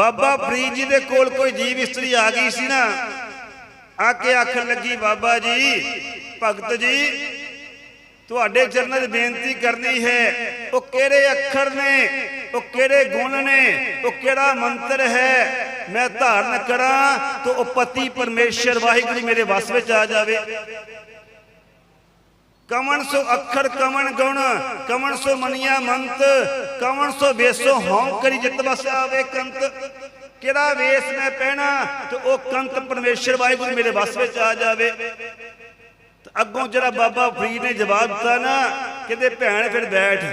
ਬਾਬਾ ਫਰੀਦ ਜੀ ਦੇ ਕੋਲ ਕੋਈ ਜੀਵ ਇਸਤਰੀ ਆ ਗਈ ਸੀ ਨਾ, ਆ ਕੇ ਆਖਣ ਲੱਗੀ, ਬਾਬਾ ਜੀ, ਭਗਤ ਜੀ, ਤੁਹਾਡੇ ਚਰਨਾਂ 'ਚ ਬੇਨਤੀ ਕਰਨੀ ਹੈ, ਉਹ ਕਿਹੜੇ ਅੱਖਰ ਨੇ, ਉਹ ਕਿਹੜੇ ਗੁਣ ਨੇ, ਉਹ ਕਿਹੜਾ ਮੰਤਰ ਹੈ, ਮੈਂ ਧਾਰਨ ਕਰਾਂ ਤਾਂ ਉਹ ਪਤੀ ਪਰਮੇਸ਼ਰ ਵਾਹਿਗੁਰੂ ਮੇਰੇ ਵਸ ਵਿੱਚ ਆ ਜਾਵੇ। ਕਮਨ ਸੋ ਅੱਖਰ, ਕਮਨ ਗੁਣ, ਕਮਨ ਸੋ ਮਨੀਆ ਮੰਤ ਕਮਨ ਸੋ ਵੇਸੋ ਹਉ ਕਰੀ ਜਿਤ ਵਸ ਆਵੇ ਕਿਹੜਾ ਵੇਸ ਮੈਂ ਪਹਿਣਾ ਤੇ ਉਹ ਕੰਤ ਪਰਮੇਸ਼ਰ ਵਾਹਿਗੁਰੂ ਮੇਰੇ ਵਸ ਵਿੱਚ ਆ ਜਾਵੇ। ਤੇ ਅੱਗੋਂ ਜਿਹੜਾ ਬਾਬਾ ਫਰੀਦ ਨੇ ਜਵਾਬ ਦਿੱਤਾ ਨਾ, ਕਹਿੰਦੇ ਭੈਣ ਫਿਰ ਬੈਠ।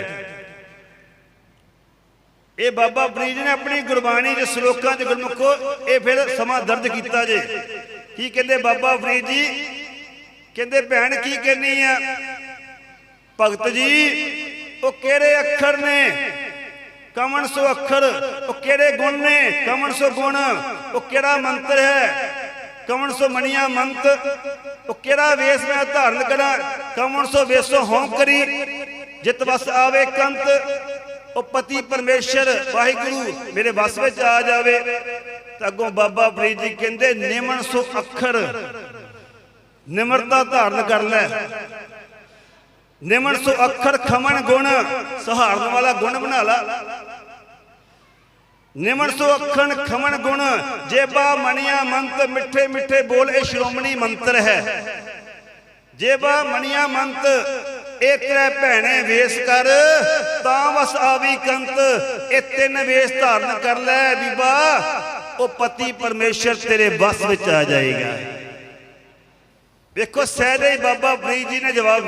ਇਹ ਬਾਬਾ ਫਰੀਦ ਨੇ ਆਪਣੀ ਗੁਰਬਾਣੀ ਦੇ ਸ਼ਲੋਕਾਂ ਦੇ ਗੁਰਮੁਖੋ ਇਹ ਫਿਰ ਸਮਾਂ ਦਰਜ ਕੀਤਾ ਜੇ। ਕੀ ਕਹਿੰਦੇ ਬਾਬਾ ਫਰੀਦ ਜੀ? ਕਹਿੰਦੇ ਭੈਣ ਕੀ ਕਹਿੰਨੀ ਆ? ਭਗਤ ਜੀ ਉਹ ਕਿਹੜੇ ਅੱਖਰ ਨੇ? ਕਮਨ ਸੋ ਅੱਖਰ। ਉਹ ਕਿਹੜੇ ਗੁਣ ਨੇ? ਕਮਨ ਸੋ ਗੁਣ। ਉਹ ਕਿਹੜਾ ਮੰਤਰ ਹੈ? ਕਮਨ ਸੋ ਮਣੀਆਂ ਮੰਤ। ਉਹ ਕਿਹੜਾ ਵੇਸ ਮੈਂ ਧਾਰਨ ਕਰਾਂ? ਕਮਨ ਸੋ ਵੇਸੋ ਹਉ ਕਰੀ। ਜਿਤ ਵਸ ਆਵੇ ਕੰਤ। ਉਹ ਪਤੀ ਪਰਮੇਸ਼ਰ, ਵਾਹਿਗੁਰੂ ਮੇਰੇ ਵਸ ਵਿੱਚ ਆ ਜਾਵੇ। ਤਾਂ ਅੱਗੋਂ ਬਾਬਾ ਫਰੀਦ ਜੀ ਕਹਿੰਦੇ ਨਿਮਨ ਸੋ ਅੱਖਰ। ਨਿਮਰਤਾ ਧਾਰਨ ਕਰ ਲੈ। ਨਿਮਨ ਸੋ ਅੱਖਰ ਖਮਨ ਗੁਣ, ਸਹਾਰਨ ਵਾਲਾ ਗੁਣ ਬਣਾ ਲਾ। ਨਿਮਨ ਸੋ ਅੱਖਣ ਖਮਨ ਗੁਣ, ਜੇਬਾ ਮਣੀਆਂ ਮੰਤ ਮਿੱਠੇ ਮਿੱਠੇ ਬੋਲ, ਇਹ ਸ਼੍ਰੋਮਣੀ ਮੰਤਰ ਹੈ। ਜੇਬਾ ਮਣੀਆਂ ਮੰਤ ਇਹ ਤੇਰੇ ਭੈਣੇ ਵੇਸ ਕਰ, ਤਾਂ ਵਸ ਆਵੀ ਕੰਤ, ਇਹ ਤਿੰਨ ਵੇਸ ਧਾਰਨ ਕਰ ਲੈ ਬੀਬਾ, ਉਹ ਪਤੀ ਪਰਮੇਸ਼ਰ ਤੇਰੇ ਵਸ ਵਿੱਚ ਆ ਜਾਏਗਾ। ਵੇਖੋ ਸਹਿਜੇ ਬਾਬਾ ਫਰੀਦ ਜੀ ਨੇ ਜਵਾਬ